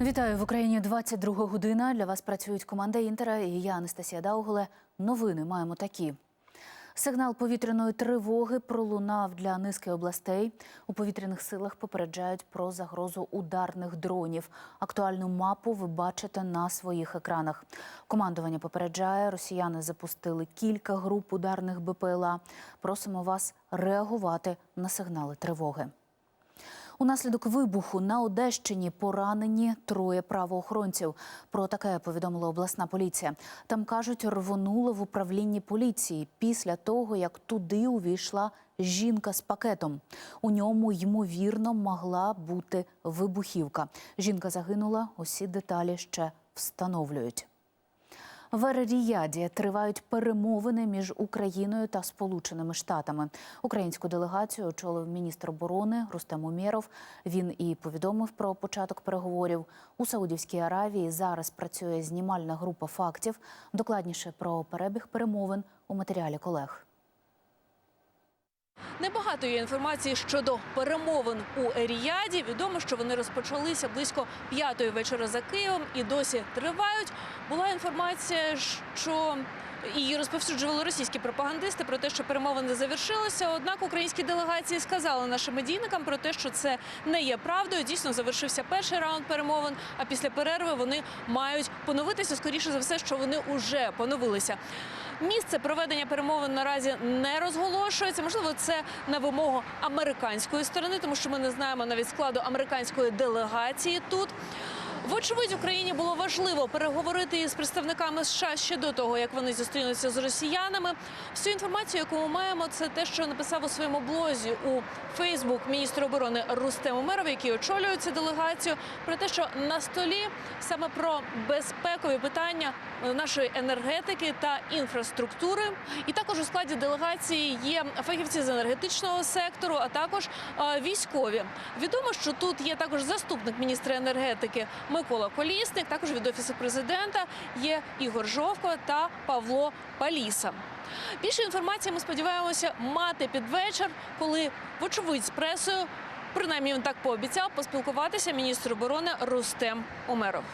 Вітаю в Україні. 22 година. Для вас працюють команда Інтера і я Анастасія Дауголе. Новини маємо такі. Сигнал повітряної тривоги пролунав для низки областей. У повітряних силах попереджають про загрозу ударних дронів. Актуальну мапу ви бачите на своїх екранах. Командування попереджає, росіяни запустили кілька груп ударних БПЛА. Просимо вас реагувати на сигнали тривоги. Унаслідок вибуху на Одещині поранені троє правоохоронців. Про таке повідомила обласна поліція. Там кажуть, рвонуло в управлінні поліції після того, як туди увійшла жінка з пакетом. У ньому ймовірно могла бути вибухівка. Жінка загинула. Усі деталі ще встановлюють. В Ер-Ріяді тривають перемовини між Україною та Сполученими Штатами. Українську делегацію очолив міністр оборони Рустем Умєров. Він і повідомив про початок переговорів у Саудівській Аравії. Зараз працює знімальна група фактів. Докладніше про перебіг перемовин у матеріалі колег. Небагато є інформації щодо перемовин у Еріаді. Відомо, що вони розпочалися близько п'ятої вечора за Києвом і досі тривають. Була інформація, що її розповсюджували російські пропагандисти про те, що перемовини завершилися. Однак українські делегації сказали нашим медійникам про те, що це не є правдою. Дійсно завершився перший раунд перемовин. А після перерви вони мають поновитися. Скоріше за все, що вони вже поновилися. Місце проведення перемовин наразі не розголошується. Можливо, це на вимогу американської сторони, тому що ми не знаємо навіть складу американської делегації тут. Вочевидь, Україні було важливо переговорити із представниками США ще до того, як вони зустрінуться з росіянами. Всю інформацію, яку ми маємо, це те, що написав у своєму блозі у Фейсбук міністр оборони Рустем Умеров, який очолює цю делегацію, про те, що на столі саме про безпекові питання нашої енергетики та інфраструктури. І також у складі делегації є фахівці з енергетичного сектору, а також е, військові. Відомо, що тут є також заступник міністра енергетики Микола Колісник. Також від офісу президента є Ігор Жовко та Павло Паліса. Більше інформації ми сподіваємося мати під вечір, коли вочевидь з пресою, принаймні він так пообіцяв, поспілкуватися міністр оборони Рустем Умеров.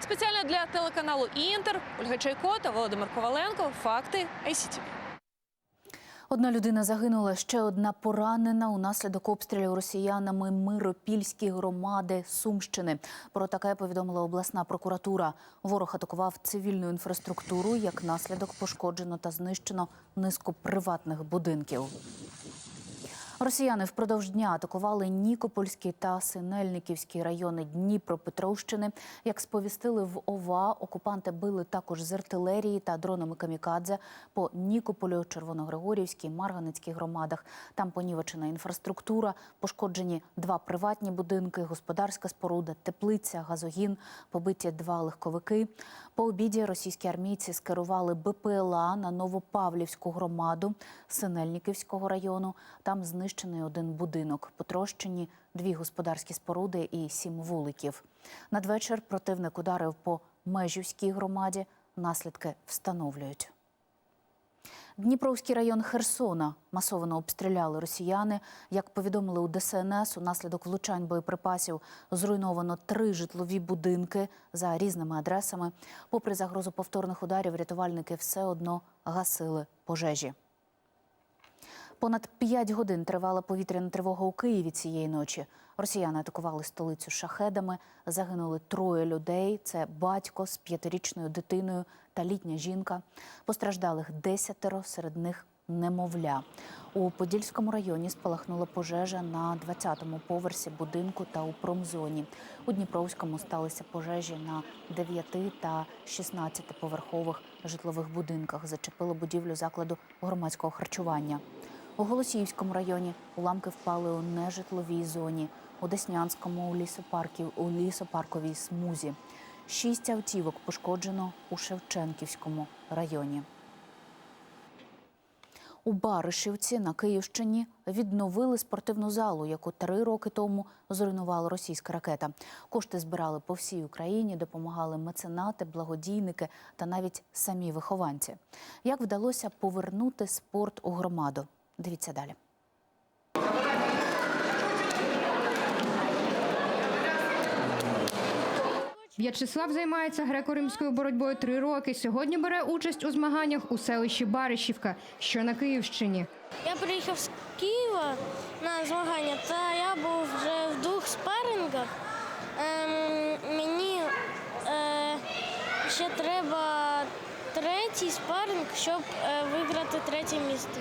Спеціально для телеканалу Інтер Ольга Чайко та Володимир Коваленко. Факти ICTV. Одна людина загинула, ще одна поранена унаслідок обстрілів росіянами Миропільські громади Сумщини. Про таке повідомила обласна прокуратура. Ворог атакував цивільну інфраструктуру. Як наслідок пошкоджено та знищено низку приватних будинків. Росіяни впродовж дня атакували Нікопольський та Синельниківський райони Дніпропетровщини. Як сповістили в ОВА, окупанти били також з артилерії та дронами камікадзе по Нікополю, Червоногригорівській, Марганецькій громадах. Там понівечена інфраструктура, пошкоджені два приватні будинки, господарська споруда, теплиця, газогін, побиті два легковики. По обіді російські армійці скерували БПЛА на Новопавлівську громаду Синельниківського району. Там знищений один будинок, потрощені дві господарські споруди і сім вуликів. Надвечір противник ударив по Межівській громаді. Наслідки встановлюють. Дніпровський район Херсона масово обстріляли росіяни. Як повідомили у ДСНС, унаслідок влучань боєприпасів зруйновано три житлові будинки за різними адресами. Попри загрозу повторних ударів, рятувальники все одно гасили пожежі. Понад п'ять годин тривала повітряна тривога у Києві цієї ночі. Росіяни атакували столицю шахедами. Загинули троє людей. Це батько з п'ятирічною дитиною та літня жінка. Постраждалих десятеро, серед них немовля. У Подільському районі спалахнула пожежа на 20-му поверсі будинку та у промзоні. У Дніпровському сталися пожежі на 9 та 16 поверхових житлових будинках. Зачепило будівлю закладу громадського харчування. У Голосіївському районі уламки впали у нежитловій зоні, у Деснянському у лісопаркі, у лісопарковій смузі. Шість автівок пошкоджено у Шевченківському районі. У Баришівці на Київщині відновили спортивну залу, яку три роки тому зруйнувала російська ракета. Кошти збирали по всій Україні, допомагали меценати, благодійники та навіть самі вихованці. Як вдалося повернути спорт у громаду? Дивіться далі. В'ячеслав займається греко-римською боротьбою три роки. Сьогодні бере участь у змаганнях у селищі Баришівка, що на Київщині. Я приїхав з Києва на змагання, та я був вже в двох спарингах. Ем, мені е, ще треба третій спаринг, щоб е, виграти третє місце.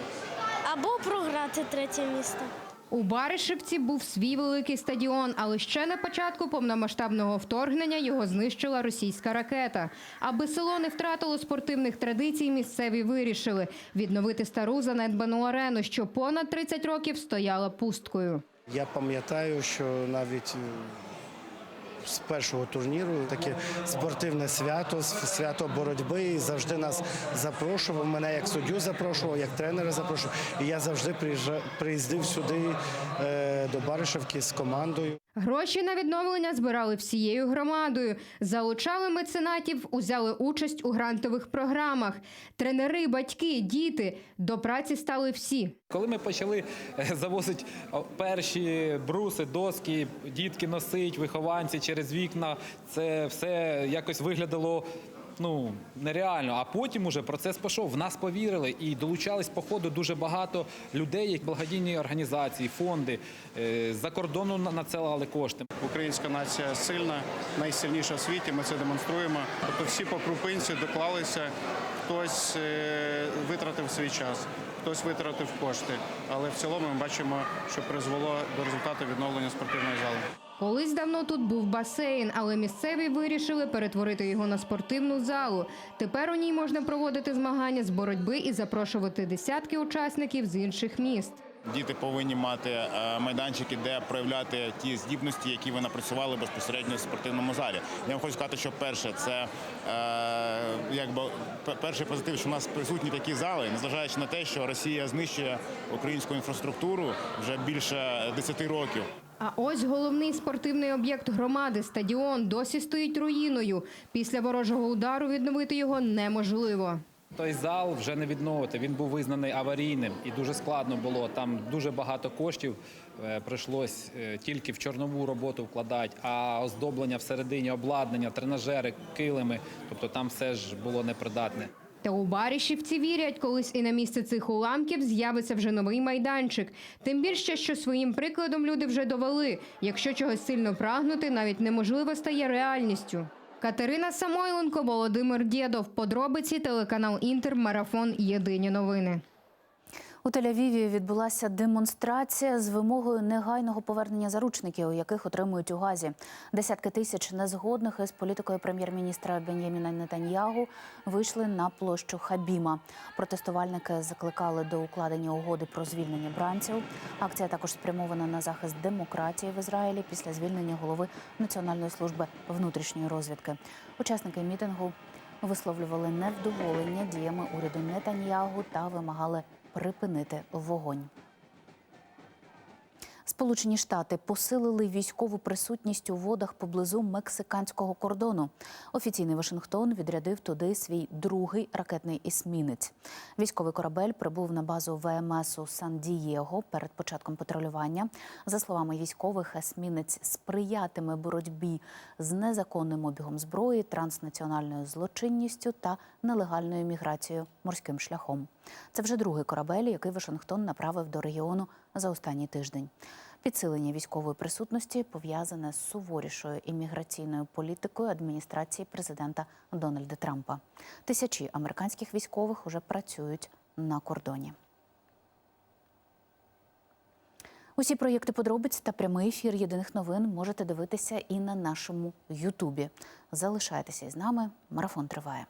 Або програти третє місце. У Баришівці був свій великий стадіон, але ще на початку повномасштабного вторгнення його знищила російська ракета. Аби село не втратило спортивних традицій, місцеві вирішили відновити стару занедбану арену, що понад 30 років стояла пусткою. Я пам'ятаю, що навіть з першого турніру таке спортивне свято, свято боротьби. І завжди нас запрошував. Мене як суддю запрошував, як тренера запрошував. І я завжди приїздив сюди е, до Баришевки з командою. Гроші на відновлення збирали всією громадою, залучали меценатів, узяли участь у грантових програмах. Тренери, батьки, діти до праці стали всі. Коли ми почали е, завозити перші бруси, доски, дітки носить, вихованці через вікна, це все якось виглядало. Ну нереально. А потім уже процес пішов. В нас повірили і долучались по ходу дуже багато людей, як благодійні організації, фонди е, з-за кордону на- надсилали кошти. Українська нація сильна, найсильніша в світі. Ми це демонструємо. Тобто всі по крупинці доклалися. Хтось е, витратив свій час, хтось витратив кошти. Але в цілому ми бачимо, що призвело до результату відновлення спортивної зали. Колись давно тут був басейн, але місцеві вирішили перетворити його на спортивну залу. Тепер у ній можна проводити змагання з боротьби і запрошувати десятки учасників з інших міст. Діти повинні мати е, майданчики, де проявляти ті здібності, які ви напрацювали безпосередньо в спортивному залі. Я вам хочу сказати, що перше це е, якби пе- перший позитив, що у нас присутні такі зали, незважаючи на те, що Росія знищує українську інфраструктуру вже більше 10 років. А ось головний спортивний об'єкт громади стадіон досі стоїть руїною. Після ворожого удару відновити його неможливо. Той зал вже не відновити. Він був визнаний аварійним і дуже складно було. Там дуже багато коштів е, прийшлось е, тільки в чорнову роботу вкладати, а оздоблення всередині, обладнання, тренажери, килими. Тобто там все ж було непридатне. Та у Барішівці вірять, колись і на місце цих уламків з'явиться вже новий майданчик. Тим більше, що своїм прикладом люди вже довели. Якщо чогось сильно прагнути, навіть неможливо стає реальністю. Катерина Самойленко, Володимир Дєдов. Подробиці телеканал Інтер. Марафон. Єдині новини. У Тель-Авіві відбулася демонстрація з вимогою негайного повернення заручників, яких отримують у Газі. Десятки тисяч незгодних із політикою прем'єр-міністра Бен'яміна Нетаньягу вийшли на площу Хабіма. Протестувальники закликали до укладення угоди про звільнення бранців. Акція також спрямована на захист демократії в Ізраїлі після звільнення голови Національної служби внутрішньої розвідки. Учасники мітингу висловлювали невдоволення діями уряду Нетаньягу та вимагали припинити вогонь. Сполучені Штати посилили військову присутність у водах поблизу мексиканського кордону. Офіційний Вашингтон відрядив туди свій другий ракетний есмінець. Військовий корабель прибув на базу ВМС у Сан-Дієго перед початком патрулювання. За словами військових, есмінець сприятиме боротьбі з незаконним обігом зброї, транснаціональною злочинністю та нелегальною міграцією морським шляхом. Це вже другий корабель, який Вашингтон направив до регіону за останній тиждень. Підсилення військової присутності пов'язане з суворішою імміграційною політикою адміністрації президента Дональда Трампа. Тисячі американських військових уже працюють на кордоні. Усі проєкти подробиць та прямий ефір єдиних новин можете дивитися і на нашому Ютубі. Залишайтеся із нами. Марафон триває.